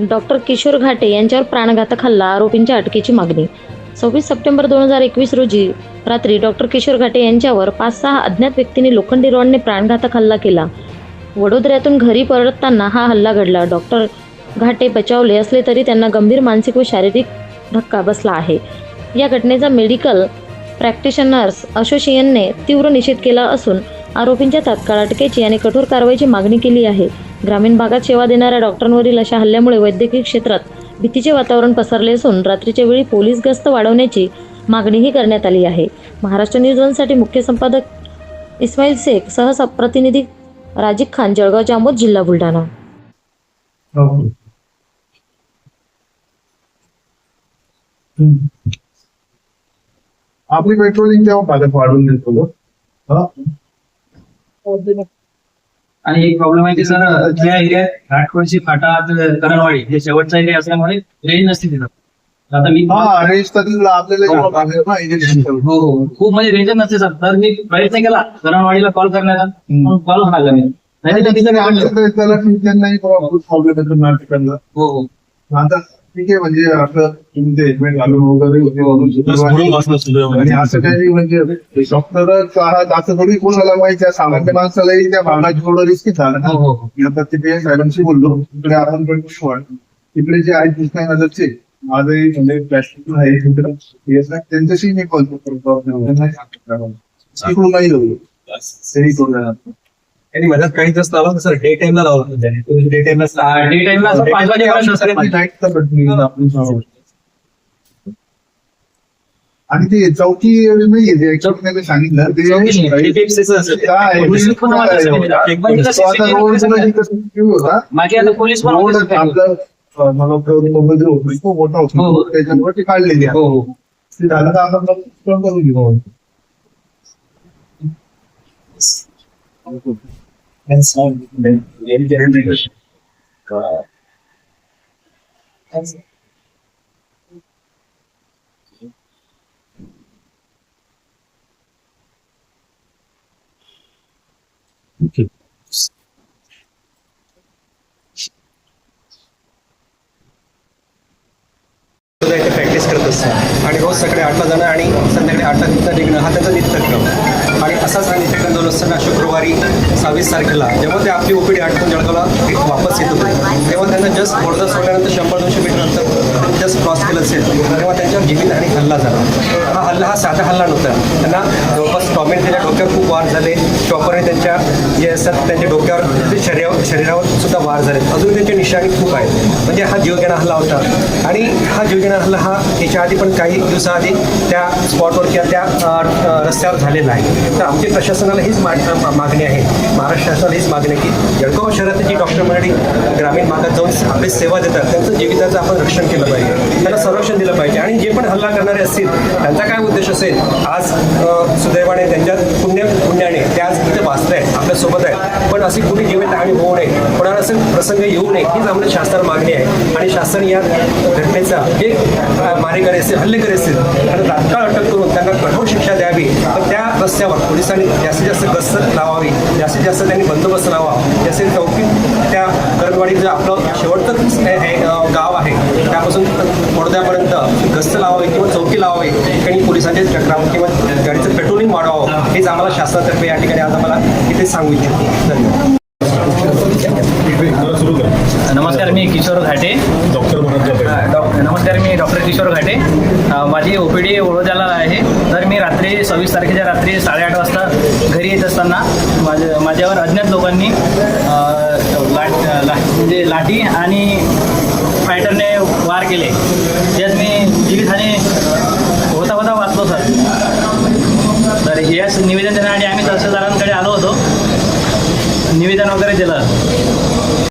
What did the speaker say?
Doctor Kishore घाटे यांच्यावर प्राणघातक हल्ला आरोपींच्या अटकेची मागणी. सव्वीस सप्टेंबर दोन हजार एकवीस रोजी रात्री डॉक्टर किशोर घाटे यांच्यावर पाच सहा अज्ञात व्यक्तींनी लोखंडी रॉडने प्राणघातक हल्ला केला. वडोदऱ्यातून घरी परतताना हा हल्ला घडला. डॉक्टर घाटे बचावले असले तरी त्यांना गंभीर मानसिक व शारीरिक धक्का बसला आहे. या घटनेचा मेडिकल प्रॅक्टिशनर्स असोसिएशनने तीव्र निषेध केला असून आरोपींच्या तात्काळ अटकेची आणि कठोर कारवाईची मागणी केली आहे. ग्रामीण भागात सेवा देणाऱ्या डॉक्टरांवरील अशा हल्ल्यामुळे वैद्यकीय क्षेत्रात भीतीचे वातावरण पसरले असून रात्रीच्या वेळी पोलीस गस्त वाढवण्याची मागणीही करण्यात आली आहे महाराष्ट्र न्यूज वनसाठी मुख्य संपादक इस्माईल शेख सह प्रतिनिधी राजीव खान जळगाव जामोद जिल्हा बुलढाणा. आपली पेट्रोलिंग तेव्हा पालक वाढवून देतो. हा? आणि एक प्रॉब्लेम आहे की सर त्या एरियात घाटकोळशी फाटा करणवाडी हे शेवटचा एरिया असल्यामुळे रेंज नसते तिथं. आता मी रेंज तर आपल्याला हो. हो खूप म्हणजे रेंज नसते सर. तर मी प्रयत्न केला करणवाडीला कॉल करण्याचा. कॉल लागला मी नाही. तर तिथं प्रॉब्लेम हो हो. आता ठीक आहे म्हणजे असं तुम्ही ते हेल्मेट घालून वगैरे आणि असं काही म्हणजे डॉक्टरच आहात असं थोडी कोणाला माहिती आहे सामान्य माणसालाही त्या भागात थोडं रिस्की झालं ना हो हो. हो. आता तिथे साहेबांशी बोललो. तिकडे आपण. पण तिकडे जे आहेत कृष्णा नगरचे माझे म्हणजे प्लॅस्टिक आहे हे असं त्यांच्याशी मी कॉल करतो. तिकडून नाही जाऊ तेही आणि मधात काही जास्त लावला सर डे टाइमला लावला होता त्याने डे टाइमला day time ला असं पाच वाजेपर्यंत असतं. पाणी. आपण सांगू. आणि ते चौकी नाही सांगितलं ते चौकी नाही, ते fix असेल. काय पोलीस पण आवाज असेल. एक बाजूला तो आता CCTV रोड सुद्धा जिथं CCTV होता. मागे आता पोलीस पण रोड होते. आपलं अं, मला वाटतं मोबाईल जो होता, तो मोठा हो, होता. हो. त्याच्यावरती काढलेली आहे. हो हो. ते झालं तर आपण मग करून घेऊ. And so then then then uh, Okay. That effect. करत असतो आणि रोज सकाळी आठला जाणं आणि संध्याकाळी आठला तिथं निघणं हा त्यांचा नित्यक्रम. आणि असाच हा नित्यक्रम जाऊन असताना शुक्रवारी सव्वीस तारखेला जेव्हा ते आपली ओपीडी आटपून जळगावला वापस येत होते. तेव्हा त्यांना जस्ट बोर्डर सोडल्यानंतर शंभर दोनशे मीटर अंतर जस्ट क्रॉस केलं असेल. तेव्हा जीवित आणि हल्ला झाला. हा हल्ला हा साधा हल्ला नव्हता. त्यांना जवळपास टॉमेन त्यांच्या डोक्यावर खूप वार झाले. चॉपरने त्यांच्या जे असतात त्यांच्या डोक्यावर ते शरीरावर शरीरावर सुद्धा वार झाले. अजून त्यांचे निशाणी खूप आहेत. म्हणजे हा जीवघेणा हल्ला होता. आणि हा जीवघेणा हल्ला हा याच्या आधी पण काही दिवसाआधी त्या स्पॉटवर किंवा त्या रस्त्यावर झालेला आहे. तर आमची प्रशासनाला हीच मागणी आहे. महाराष्ट्र शासनाला हीच मागणी आहे की जळगाव शहरातील जी डॉक्टर मंडळी ग्रामीण भागात जाऊन आपली सेवा देतात त्यांचं जीविताचं आपण रक्षण केलं पाहिजे. त्यांना संरक्षण दिलं पाहिजे. आणि जे हल्ला करणारे असतील त्यांचा काय उद्देश असेल? आज सुदैवाने त्यांच्या पुण्य पुण्याने ते आज इथे वाचत आहेत आपल्यासोबत आहेत. पण अशी कुणी जीवित आणि होऊ नये असे प्रसंग येऊ नये हीच आम्हाला शासनाला मागणी आहे. आणि शासन या घटनेचा जे मारेकरी असतील हल्लेकरी असतील त्यांना तात्काळ अटक करून त्यांना कठोर शिक्षा द्यावी. तर त्या रस्त्यावर पोलिसांनी जास्तीत जास्त गस्त लावावी. जास्तीत जास्त त्यांनी बंदोबस्त लावा जसे चौकीत त्या करंजवाडी जे आपलं शेवटचं हे- गाव आहे त्यापासून पडद्यापर्यंत गस्त लावावी किंवा चौकी लावावी. ठिकाणी पोलिसांचे चक्राव किंवा गाडीचं पेट्रोलिंग वाढवावं हेच आम्हाला शासनातर्फे या ठिकाणी आज आम्हाला इथे सांगू इच्छितो. धन्यवाद नमस्कार मी किशोर घाटे. डॉक्टर म्हणत डॉ नमस्कार मी डॉक्टर किशोर घाटे. माझी ओ पी डी वडोद्याला आहे. तर मी रात्री सव्वीस तारखेच्या रात्री साडेआठ वाजता घरी येत असताना माझ्या माझ्यावर अज्ञात लोकांनी लाट ला म्हणजे लाठी आणि फायटरने वार केले. त्यात मी जीवितहानी होता होता वाचलो सर. तर याच निवेदन देण्यासाठी आम्ही तहसीलदारांकडे आलो होतो. निवेदन वगैरे दिलं.